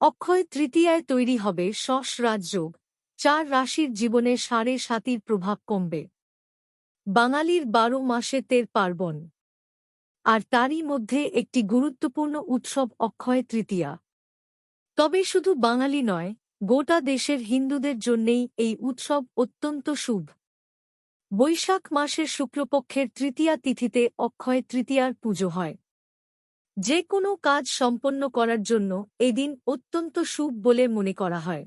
অক্ষয় তৃতীয়ায় তৈরি হবে শস রাজযোগ চার রাশির জীবনে সাড়ে সাতির প্রভাব কমবে। বাঙালির বারো মাসে তের পার্বণ। আর তারই মধ্যে একটি গুরুত্বপূর্ণ উৎসব অক্ষয় তৃতীয়া। তবে শুধু বাঙালি নয়, গোটা দেশের হিন্দুদের জন্যেই এই উৎসব অত্যন্ত শুভ। বৈশাখ মাসের শুক্লপক্ষের তৃতীয়া তিথিতে অক্ষয় তৃতীয়ার পুজো হয়। যে কোনো কাজ সম্পন্ন করার জন্য এদিন অত্যন্ত শুভ বলে মনে করা হয়।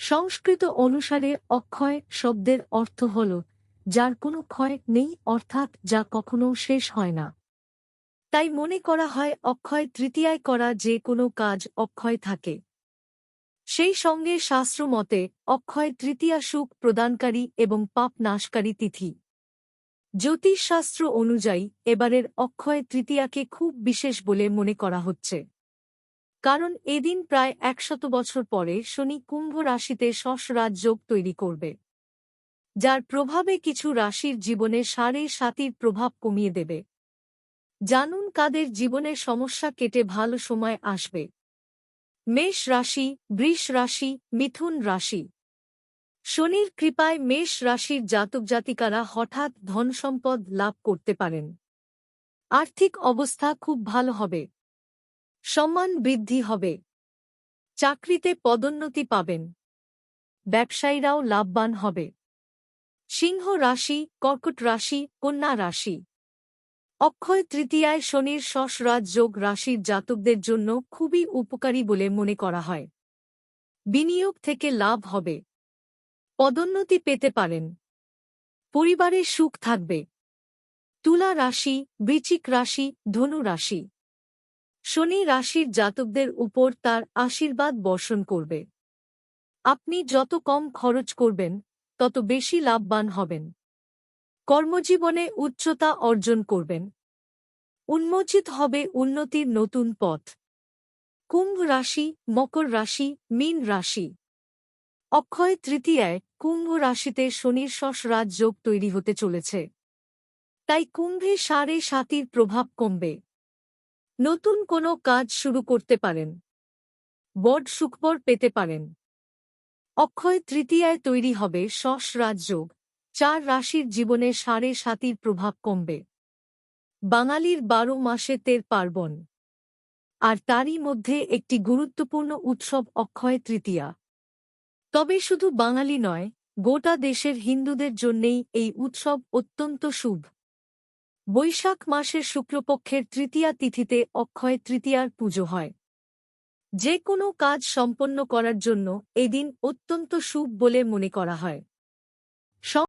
সংস্কৃত অনুসারে অক্ষয় শব্দের অর্থ হল, যার কোনো ক্ষয় নেই অর্থাৎ যা কখনো শেষ হয় না। তাই মনে করা হয় অক্ষয় তৃতীয়ায় করা যে কোনো কাজ অক্ষয় থাকে। সেই সঙ্গে শাস্ত্র মতে অক্ষয় তৃতীয়া সুখ প্রদানকারী এবং পাপ নাশকারী তিথি। জ্যোতিষশাস্ত্র অনুযায়ী, এবারের অক্ষয় তৃতীয়াকে খুব বিশেষ বলে মনে করা হচ্ছে। কারণ এদিন প্রায় একশত বছর পরে শনি কুম্ভ রাশিতে শস রাজযোগ তৈরি করবে। যার প্রভাবে কিছু রাশির জীবনে সাড়ে সাতির প্রভাব কমিয়ে দেবে। জানুন কাদের জীবনের সমস্যা কেটে ভালো সময় আসবে। মেষ রাশি, বৃষ রাশি, মিথুন রাশি। শনির কৃপায় মেষ রাশির জাতক জাতিকারা হঠাৎ ধনসম্পদ লাভ করতে পারেন। আর্থিক অবস্থা খুব ভালো হবে। সম্মান বৃদ্ধি হবে। চাকরিতে পদোন্নতি পাবেন। ব্যবসায়ীরাও লাভবান হবে। সিংহ রাশি, কর্কট রাশি, কন্যা রাশি। অক্ষয় তৃতীয়ায় শনির শশরাজ যোগ রাশির জাতকদের জন্য খুবই উপকারী বলে মনে করা হয়। বিনিয়োগ থেকে লাভ হবে। পদোন্নতি পেতে পারেন। পরিবারের সুখ থাকবে। তুলা রাশি বৃচিক রাশি, ধনু রাশি। শনি রাশির জাতকদের উপর তার আশীর্বাদ বর্ষণ করবে। আপনি যত কম খরচ করবেন, তত বেশি লাভবান হবেন। কর্মজীবনে উচ্চতা অর্জন করবেন। উন্মোচিত হবে উন্নতির নতুন পথ। কুম্ভ রাশি, মকর রাশি, মীন রাশি। অক্ষয় তৃতীয়ায় কুম্ভ রাশিতে শনির শস রাজযোগ তৈরি হতে চলেছে। তাই কুম্ভে সাড়ে সাতির প্রভাব কমবে। নতুন কোনো কাজ শুরু করতে পারেন। বড সুখবর পেতে পারেন। অক্ষয় তৃতীয়ায় তৈরি হবে শস রাজযোগ চার রাশির জীবনে সাড়ে সাতির প্রভাব কমবে। বাঙালির বারো মাসে তের পার্বণ। আর তারই মধ্যে একটি গুরুত্বপূর্ণ উৎসব অক্ষয় তৃতীয়া। তবে শুধু বাঙালি নয়, গোটা দেশের হিন্দুদের জন্যেই এই উৎসব অত্যন্ত শুভ। বৈশাখ মাসের শুক্লপক্ষের তৃতীয়া তিথিতে অক্ষয় তৃতীয়ার পুজো হয়। যে কোনো কাজ সম্পন্ন করার জন্য এদিন অত্যন্ত শুভ বলে মনে করা হয়।